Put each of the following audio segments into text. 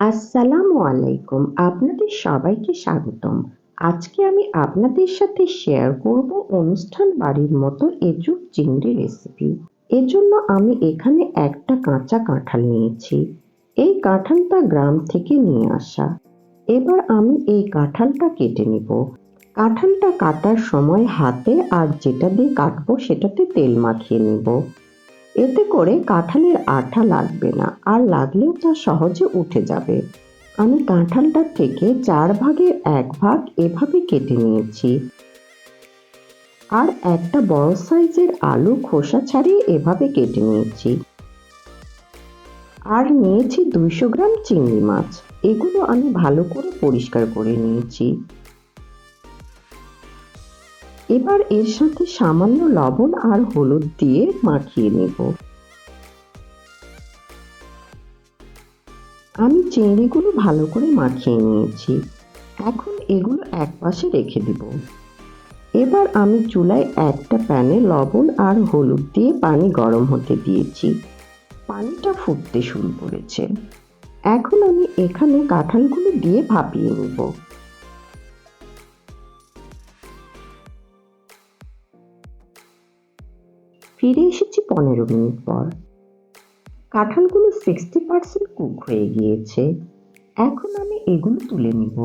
আসসালামু আলাইকুম, আপনাদের সবাইকে স্বাগতম। আজকে আমি আপনাদের সাথে শেয়ার করব অনুষ্ঠান বাড়ির মতো এঁচুড় চিংড়ি রেসিপি এজন্য আমি এখানে একটা কাঁচা কাঁঠাল নিয়েছি। এই কাঁঠালটা গ্রাম থেকে নিয়ে আসা। এবার আমি এই কাঁঠালটা কেটে নেব। কাঁঠালটা কাটার সময় হাতে আর যেটা দিয়ে কাটবো সেটাতে তেল মাখিয়ে নেব। এতে করে কাঁঠালের আঠা লাগবে না, আর লাগলেও তা সহজে উঠে যাবে। আমি কাঁঠালটা থেকে চার ভাগের এক ভাগ এভাবে কেটে নিয়েছি। আর একটা বড় সাইজের আলু খোসা ছাড়িয়ে এভাবে কেটে নিয়েছি। আর নিয়েছি দুইশো গ্রাম চিংড়ি মাছ। এগুলো আমি ভালো করে পরিষ্কার করে নিয়েছি। এবার এর সাথে সামান্য লবণ আর হলুদ দিয়ে মাখিয়ে নেব। আমি চিংড়িগুলো ভালো করে মাখিয়ে নিয়েছি। এখন এগুলো এক পাশে রেখে দিব। এবার আমি চুলায় একটা প্যানে লবণ আর হলুদ দিয়ে পানি গরম হতে দিয়েছি। পানিটা ফুটতে শুরু করেছে। এখন আমি এখানে কাঁঠালগুলো দিয়ে ভাপিয়ে নেব। ফিরে এসেছি পনেরো মিনিট পর। কাঁঠালগুলো সিক্সটি পার্সেন্ট কুক হয়ে গিয়েছে। এখন আমি এগুলো তুলে নিব।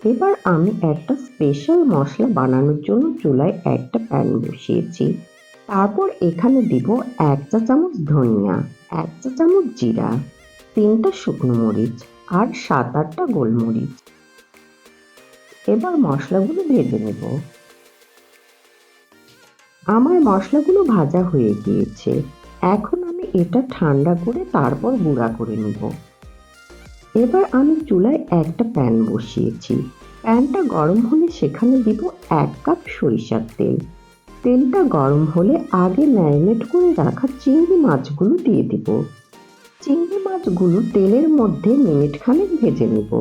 এবার আমি একটা স্পেশাল মশলা বানানোর জন্য চুলায় একটা প্যান বসিয়েছি। তারপর এখানে দিব এক চা চামচ ধনিয়া, এক চা চামচ জিরা, তিনটা শুকনো মরিচ আর সাত আটটা গোলমরিচ। এবার মশলাগুলো ভেজে নেব। আমার মশলাগুলো ভাজা হয়ে গিয়েছে। এখন আমি এটা ঠান্ডা করে তারপর গুঁড়া করে নেব। এবার আমি চুলায় একটা প্যান বসিয়েছি। প্যানটা গরম হলে সেখানে দিব এক কাপ সরিষার তেল। তেলটা গরম হলে আগে ম্যারিনেট করে রাখা চিংড়ি মাছগুলো দিয়ে দিব। চিংড়ি মাছগুলো তেলের মধ্যে মিনিট খানেক ভেজে নেব।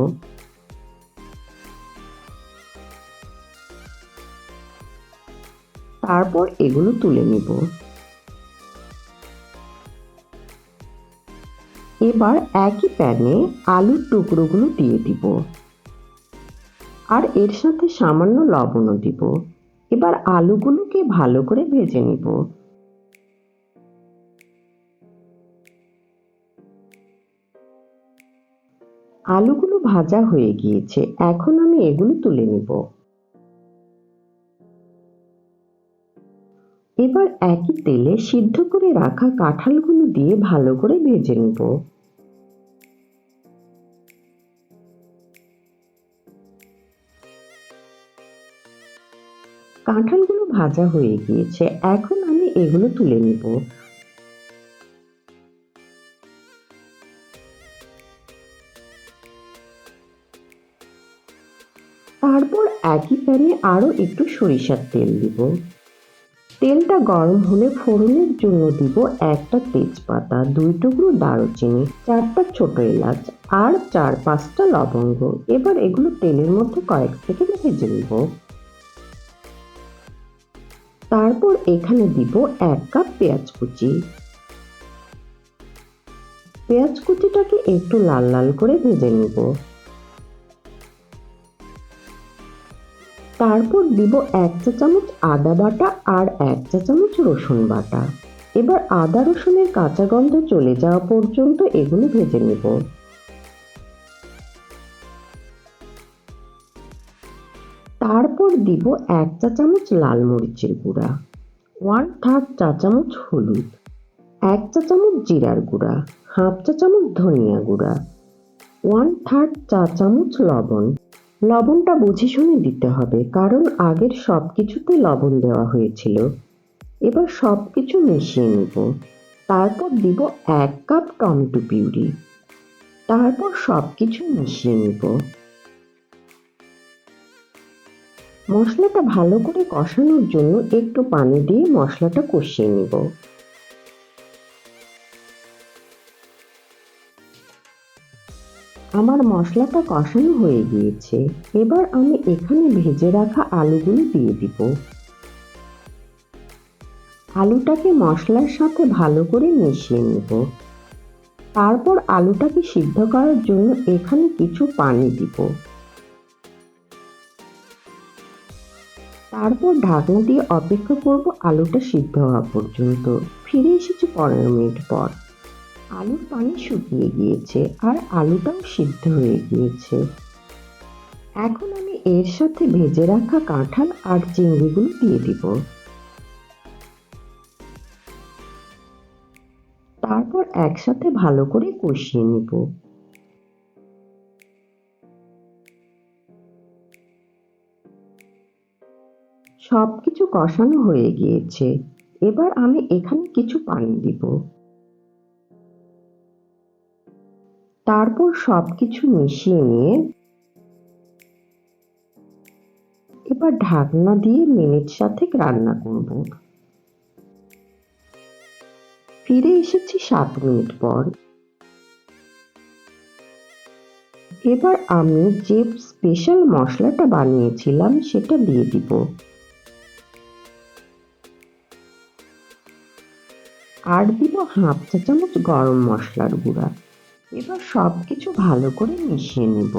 তারপর এগুলো তুলে নিব। এবার একই প্যানে আলুর টুকরোগুলো দিয়ে দিব। আর এর সাথে সামান্য লবণও দিব। এবার আলুগুলোকে ভালো করে ভেজে নিব। আলুগুলো ভাজা হয়ে গিয়েছে। এখন আমি এগুলো তুলে নিব। এবার একই তেলে সিদ্ধ করে রাখা কাঁঠালগুলো দিয়ে ভালো করে ভেজে নিব। কাঁঠালগুলো ভাজা হয়ে গিয়েছে। এখন আমি এগুলো তুলে নিব। একই প্যানে আরও একটু সরিষার তেল দিব। তেলটা গরম হলে ফোড়নের জন্য দিব একটা তেজপাতা, দুই টুকরো দারুচিনি, চারটা ছোট এলাচ আর চার পাঁচটা লবঙ্গ। এবার এগুলো তেলের মধ্যে কয়েক সেকেন্ড ভেজে নিব। তারপর এখানে দিব এক কাপ পেঁয়াজ কুচি। পেঁয়াজ কুচিটাকে একটু লাল লাল করে ভেজে নিব। তারপর দিব এক চা চামচ আদা বাটা আর এক চা চামচ রসুন বাটা। এবার আদা রসুনের কাঁচা গন্ধ চলে যাওয়া পর্যন্ত এগুলো ভেজে নেব। তারপর দিব এক চা চামচ লাল মরিচের গুঁড়া, ওয়ান থার্ড চা চামচ হলুদ, এক চা চামচ জিরার গুঁড়া, হাফ চা চামচ ধনিয়া গুঁড়া, ওয়ান থার্ড চা চামচ লবণ। লবণটা বুঝে শুনে দিতে হবে, কারণ আগের সব কিছুতে লবণ দেওয়া হয়েছিল। এবার সব কিছু মিশিয়ে নিব। তারপর দিব এক কাপ টমেটো পিউরি। তারপর সব কিছু মিশিয়ে নিব। মশলাটা ভালো করে কষানোর জন্য একটু পানি দিয়ে মশলাটা কষিয়ে নিব। আমার মশলাটা কষানো হয়ে গিয়েছে। এবার আমি এখানে ভেজে রাখা আলুগুলো দিয়ে দিব। আলুটাকে মশলার সাথে ভালো করে মিশিয়ে নেব। তারপর আলুটাকে সিদ্ধ করার জন্য এখানে কিছু পানি দিব। তারপর ঢাকনা দিয়ে অপেক্ষা করব আলুটা সিদ্ধ হওয়া পর্যন্ত। ফিরে এসেছি পনেরো মিনিট পর। আলুর পানি শুকিয়ে গিয়েছে আর আলুটাও সিদ্ধ হয়ে গিয়েছে। এখন আমি এর সাথে ভেজে রাখা কাঁঠাল আর চিংড়িগুলো দিয়ে দিব। তারপর একসাথে ভালো করে কষিয়ে নিব। সবকিছু কষানো হয়ে গিয়েছে। এবার আমি এখানে কিছু পানি দিব। তারপর সবকিছু মিশিয়ে নিয়ে এবার ঢাকনা দিয়ে মিনিট সাথে রান্না করব। ফিরে এসেছি সাত মিনিট পর। এবার আমি যে স্পেশাল মশলাটা বানিয়েছিলাম সেটা দিয়ে দিব। আর দিব হাফ চা চামচ গরম মশলার গুঁড়া। এবার সব কিছু ভালো করে মিশিয়ে নেব।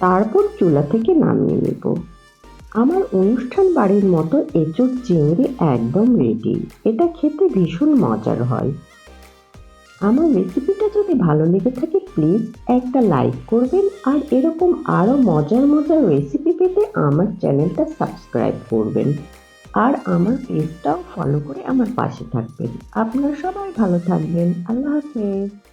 তারপর চুলা থেকে নামিয়ে নেব। আমার অনুষ্ঠান বাড়ির মতো এঁচোড় চিংড়ি একদম রেডি এটা খেতে ভীষণ মজার হয়। আমার রেসিপিটা যদি ভালো লেগে থাকে প্লিজ একটা লাইক করবেন আর এরকম আরও মজার মজার রেসিপি পেতে আমার চ্যানেলটা সাবস্ক্রাইব করবেন। আর আমার পেজটাও ফলো করে আমার পাশে থাকবেন। আপনারা সবাই ভালো থাকবেন। আল্লাহ হাফেজ।